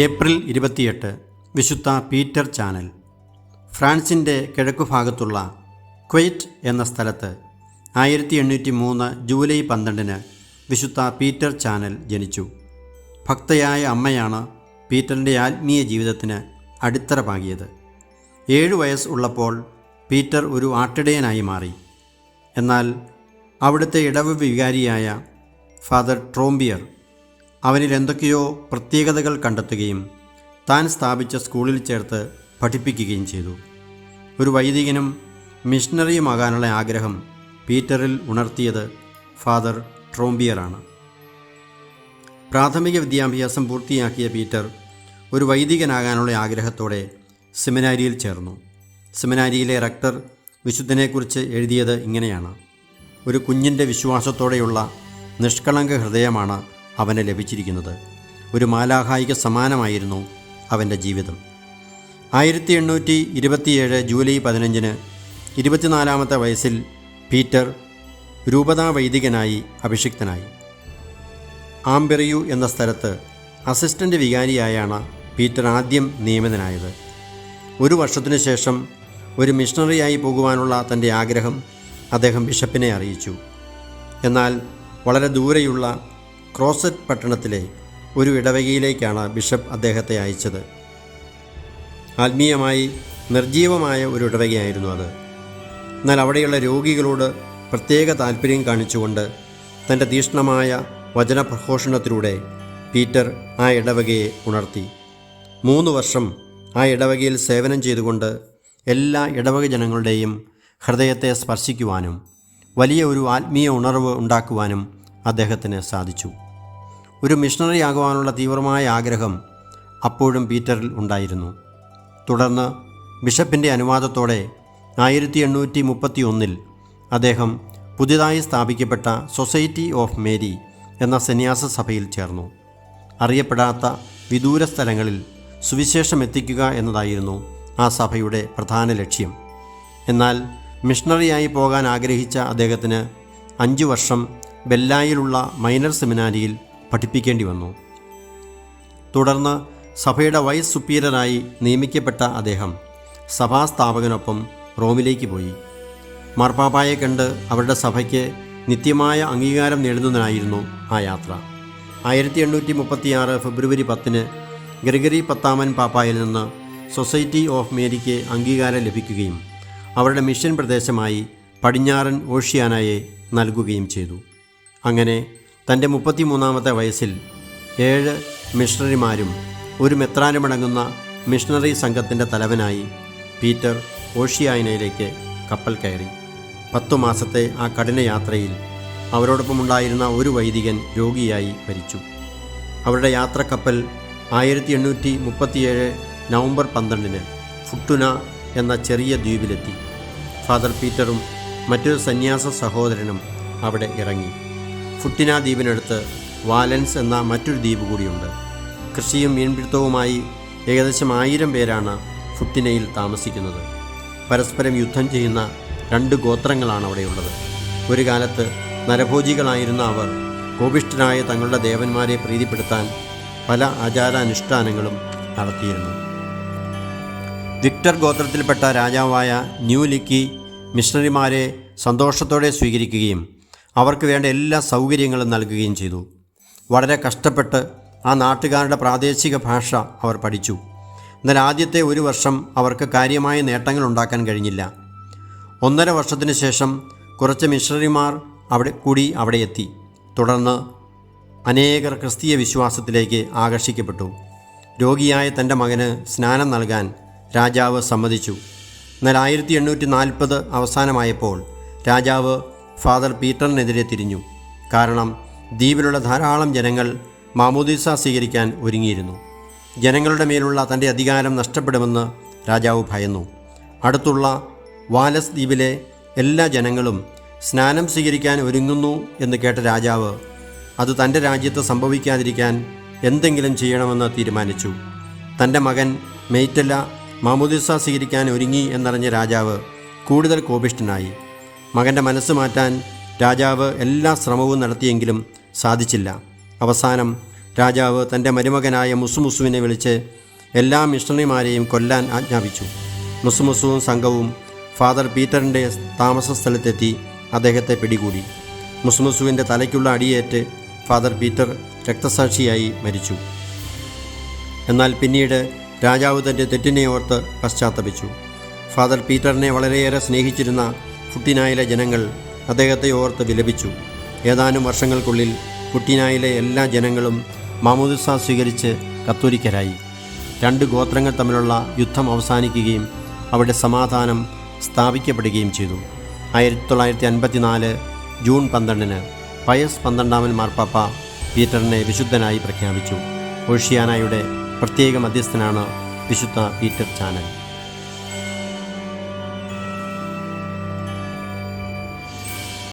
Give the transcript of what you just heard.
April ഇരുപത്തിയെട്ട് വിശുദ്ധ Peter channel. ഫ്രാൻസിന്റെ കിഴക്കുഭാഗത്തുള്ള ക്വൈറ്റ് എന്ന സ്ഥലത്ത് ആയിരത്തി എണ്ണൂറ്റി മൂന്ന് ജൂലൈ പന്ത്രണ്ടിന് വിശുദ്ധ പീറ്റർ ചാനൽ ജനിച്ചു. ഭക്തയായ അമ്മയാണ് പീറ്ററിന്റെ ആത്മീയ ജീവിതത്തിന് അടിത്തറ പാകിയത് ഏഴു വയസ്സ് ഉള്ളപ്പോൾ പീറ്റർ ഒരു ആട്ടിടയനായി മാറി. എന്നാൽ അവിടുത്തെ ഇടവ് വികാരിയായ ഫാദർ ട്രോംബിയർ അവനിൽ എന്തൊക്കെയോ പ്രത്യേകതകൾ കണ്ടെത്തുകയും താൻ സ്ഥാപിച്ച സ്കൂളിൽ ചേർത്ത് പഠിപ്പിക്കുകയും ചെയ്തു. ഒരു വൈദികനും മിഷണറിയുമാകാനുള്ള ആഗ്രഹം പീറ്ററിൽ ഉണർത്തിയത് ഫാദർ ട്രോംബിയറാണ്. പ്രാഥമിക വിദ്യാഭ്യാസം പൂർത്തിയാക്കിയ പീറ്റർ ഒരു വൈദികനാകാനുള്ള ആഗ്രഹത്തോടെ സെമിനാരിയിൽ ചേർന്നു. സെമിനാരിയിലെ റക്ടർ വിശുദ്ധനെക്കുറിച്ച് എഴുതിയത് ഇങ്ങനെയാണ്. ഒരു കുഞ്ഞിന്റെ വിശ്വാസത്തോടെയുള്ള നിഷ്കളങ്ക ഹൃദയമാണ് അവന് ലഭിച്ചിരിക്കുന്നത്. ഒരു മാലാഹായിക സമാനമായിരുന്നു അവന്റെ ജീവിതം. ആയിരത്തി എണ്ണൂറ്റി ഇരുപത്തിയേഴ് ജൂലൈ പതിനഞ്ചിന് ഇരുപത്തിനാലാമത്തെ വയസ്സിൽ പീറ്റർ രൂപതാ വൈദികനായി അഭിഷിക്തനായി. ആംബെറിയു എന്ന സ്ഥലത്ത് അസിസ്റ്റന്റ് വികാരിയായാണ് പീറ്റർ ആദ്യം നിയമിതനായത്. ഒരു വർഷത്തിനു ശേഷം ഒരു മിഷണറിയായി പോകുവാനുള്ള തന്റെ ആഗ്രഹം അദ്ദേഹം ബിഷപ്പിനെ അറിയിച്ചു. എന്നാൽ വളരെ ദൂരെയുള്ള ക്രോസറ്റ് പട്ടണത്തിലെ ഒരു ഇടവകയിലേക്കാണ് ബിഷപ്പ് അദ്ദേഹത്തെ അയച്ചത്. ആത്മീയമായി നിർജീവമായ ഒരു ഇടവകയായിരുന്നു അത്. എന്നാൽ അവിടെയുള്ള രോഗികളോട് പ്രത്യേക താല്പര്യം കാണിച്ചുകൊണ്ട് തന്റെ തീക്ഷ്ണമായ വചനപ്രഘോഷണത്തിലൂടെ പീറ്റർ ആ ഇടവകയെ ഉണർത്തി. മൂന്ന് വർഷം ആ ഇടവകയിൽ സേവനം ചെയ്തുകൊണ്ട് എല്ലാ ഇടവക ജനങ്ങളുടെയും ഹൃദയത്തെ സ്പർശിക്കുവാനും വലിയ ഒരു ആത്മീയ ഉണർവ് ഉണ്ടാക്കുവാനും അദ്ദേഹത്തിന് സാധിച്ചു. ഒരു മിഷണറി ആകുവാനുള്ള തീവ്രമായ ആഗ്രഹം അപ്പോഴും പീറ്ററിൽ ഉണ്ടായിരുന്നു. തുടർന്ന് ബിഷപ്പിന്റെ അനുവാദത്തോടെ ആയിരത്തി എണ്ണൂറ്റി മുപ്പത്തി ഒന്നിൽ അദ്ദേഹം പുതിയതായി സ്ഥാപിക്കപ്പെട്ട സൊസൈറ്റി ഓഫ് മേരി എന്ന സന്യാസ സഭയിൽ ചേർന്നു. അറിയപ്പെടാത്ത വിദൂര സ്ഥലങ്ങളിൽ സുവിശേഷം എത്തിക്കുക എന്നതായിരുന്നു ആ സഭയുടെ പ്രധാന ലക്ഷ്യം. എന്നാൽ മിഷണറിയായി പോകാൻ ആഗ്രഹിച്ച അദ്ദേഹത്തിന് അഞ്ചു വർഷം ബെല്ലായിലുള്ള മൈനർ സെമിനാരിയിൽ പഠിപ്പിക്കേണ്ടി വന്നു. തുടർന്ന് സഭയുടെ വൈസ് സുപ്പീരനായി നിയമിക്കപ്പെട്ട അദ്ദേഹം സഭാസ്ഥാപകനൊപ്പം റോമിലേക്ക് പോയി. മാർപ്പാപ്പായെ കണ്ട് അവരുടെ സഭയ്ക്ക് നിത്യമായ അംഗീകാരം നേടുന്നതിനായിരുന്നു ആ യാത്ര. ആയിരത്തി എണ്ണൂറ്റി മുപ്പത്തിയാറ് ഫെബ്രുവരി പത്തിന് ഗ്രിഗറി പത്താമൻ പാപ്പായിൽ നിന്ന് സൊസൈറ്റി ഓഫ് മേരിക്ക് അംഗീകാരം ലഭിക്കുകയും അവരുടെ മിഷൻ പ്രദേശമായി പടിഞ്ഞാറൻ ഓഷ്യാനയെ നൽകുകയും ചെയ്തു. അങ്ങനെ തന്റെ മുപ്പത്തിമൂന്നാമത്തെ വയസ്സിൽ ഏഴ് മിഷണറിമാരും ഒരു മെത്രാനുമടങ്ങുന്ന മിഷണറി സംഘത്തിന്റെ തലവനായി പീറ്റർ ഓഷിയായനയിലേക്ക് കപ്പൽ കയറി. പത്തു മാസത്തെ ആ കഠിന യാത്രയിൽ അവരോടൊപ്പമുണ്ടായിരുന്ന ഒരു വൈദികൻ രോഗിയായി മരിച്ചു. അവരുടെ യാത്രക്കപ്പൽ ആയിരത്തി എണ്ണൂറ്റി മുപ്പത്തിയേഴ് നവംബർ പന്ത്രണ്ടിന് ഫുട്ടുന എന്ന ചെറിയ ദ്വീപിലെത്തി. ഫാദർ പീറ്ററും മറ്റൊരു സന്യാസ സഹോദരനും അവിടെ ഇറങ്ങി. ഫുട്ടിന ദ്വീപിനടുത്ത് വാലൻസ് എന്ന മറ്റൊരു ദ്വീപ് കൂടിയുണ്ട്. കൃഷിയും മീൻപിടുത്തവുമായി ഏകദേശം ആയിരം പേരാണ് ഫുട്ടിനയിൽ താമസിക്കുന്നത്. പരസ്പരം യുദ്ധം ചെയ്യുന്ന രണ്ട് ഗോത്രങ്ങളാണ് അവിടെയുള്ളത്. ഒരു കാലത്ത് നരഭോജികളായിരുന്ന അവർ കോപിഷ്ഠരായ തങ്ങളുടെ ദേവന്മാരെ പ്രീതിപ്പെടുത്താൻ പല ആചാരാനുഷ്ഠാനങ്ങളും നടത്തിയിരുന്നു. വിക്ടർ ഗോത്രത്തിൽപ്പെട്ട രാജാവായ ന്യൂ ലിക്കി മിഷണറിമാരെ സന്തോഷത്തോടെ സ്വീകരിക്കുകയും അവർക്ക് വേണ്ട എല്ലാ സൗകര്യങ്ങളും നൽകുകയും ചെയ്തു. വളരെ കഷ്ടപ്പെട്ട് ആ നാട്ടുകാരുടെ പ്രാദേശിക ഭാഷ അവർ പഠിച്ചു. എന്നാൽ ആദ്യത്തെ ഒരു വർഷം അവർക്ക് കാര്യമായ നേട്ടങ്ങൾ ഉണ്ടാക്കാൻ കഴിഞ്ഞില്ല. ഒന്നര വർഷത്തിന് ശേഷം കുറച്ച് മിഷണറിമാർ അവിടെ കൂടി അവിടെ എത്തി. തുടർന്ന് അനേകർ ക്രിസ്തീയ വിശ്വാസത്തിലേക്ക് ആകർഷിക്കപ്പെട്ടു. രോഗിയായ തന്റെ മകന് സ്നാനം നൽകാൻ രാജാവ് സമ്മതിച്ചു. എന്നാൽ ആയിരത്തി എണ്ണൂറ്റി നാൽപ്പത് അവസാനമായപ്പോൾ രാജാവ് ഫാദർ പീറ്ററിനെതിരെ തിരിഞ്ഞു. കാരണം ദ്വീപിലുള്ള ധാരാളം ജനങ്ങൾ മാമോദീസ സ്വീകരിക്കാൻ ഒരുങ്ങിയിരുന്നു. ജനങ്ങളുടെ മേലുള്ള തന്റെ അധികാരം നഷ്ടപ്പെടുമെന്ന് രാജാവ് ഭയന്നു. അടുത്തുള്ള വാലസ് ദ്വീപിലെ എല്ലാ ജനങ്ങളും സ്നാനം സ്വീകരിക്കാൻ ഒരുങ്ങുന്നു എന്ന് കേട്ട രാജാവ് അത് തന്റെ രാജ്യത്ത് സംഭവിക്കാതിരിക്കാൻ എന്തെങ്കിലും ചെയ്യണമെന്ന് തീരുമാനിച്ചു. തന്റെ മകൻ മെയ്റ്റല്ല മാമുദിസ സ്വീകരിക്കാൻ ഒരുങ്ങി എന്നറിഞ്ഞ രാജാവ് കൂടുതൽ കോപിഷ്ഠനായി. മകന്റെ മനസ്സ് മാറ്റാൻ രാജാവ് എല്ലാ ശ്രമവും നടത്തിയെങ്കിലും സാധിച്ചില്ല. അവസാനം രാജാവ് തന്റെ മരുമകനായ മുസുമുസുവിനെ വിളിച്ച് എല്ലാ മിഷണറിമാരെയും കൊല്ലാൻ ആജ്ഞാപിച്ചു. മുസുമുസുവും സംഘവും ഫാദർ പീറ്ററിന്റെ താമസ സ്ഥലത്തെത്തി അദ്ദേഹത്തെ പിടികൂടി. മുസുമുസുവിന്റെ തലയ്ക്കുള്ള അടിയേറ്റ് ഫാദർ പീറ്റർ രക്തസാക്ഷിയായി മരിച്ചു. എന്നാൽ പിന്നീട് രാജാവ് തന്റെ തെറ്റിനെ ഓർത്ത് പശ്ചാത്തപിച്ചു. ഫാദർ പീറ്ററിനെ വളരെയേറെ സ്നേഹിച്ചിരുന്ന ഫുട്ടിനായിലെ ജനങ്ങൾ അദ്ദേഹത്തെ ഓർത്ത് വിലപിച്ചു. ഏതാനും വർഷങ്ങൾക്കുള്ളിൽ കുട്ടിനായിലെ എല്ലാ ജനങ്ങളും മാമോദിസ സ്വീകരിച്ച് കത്തോലിക്കരായി. രണ്ട് ഗോത്രങ്ങൾ തമ്മിലുള്ള യുദ്ധം അവസാനിക്കുകയും അവിടെ സമാധാനം സ്ഥാപിക്കപ്പെടുകയും ചെയ്തു. ആയിരത്തി തൊള്ളായിരത്തി അൻപത്തിനാല് ജൂൺ പന്ത്രണ്ടിന് പയസ് പന്ത്രണ്ടാമൻ മാർപ്പാപ്പ പീറ്ററിനെ വിശുദ്ധനായി പ്രഖ്യാപിച്ചു. ഓഷ്യാനായുടെ പ്രത്യേക മധ്യസ്ഥനാണ് വിശുദ്ധ പീറ്റർ ചാനൽ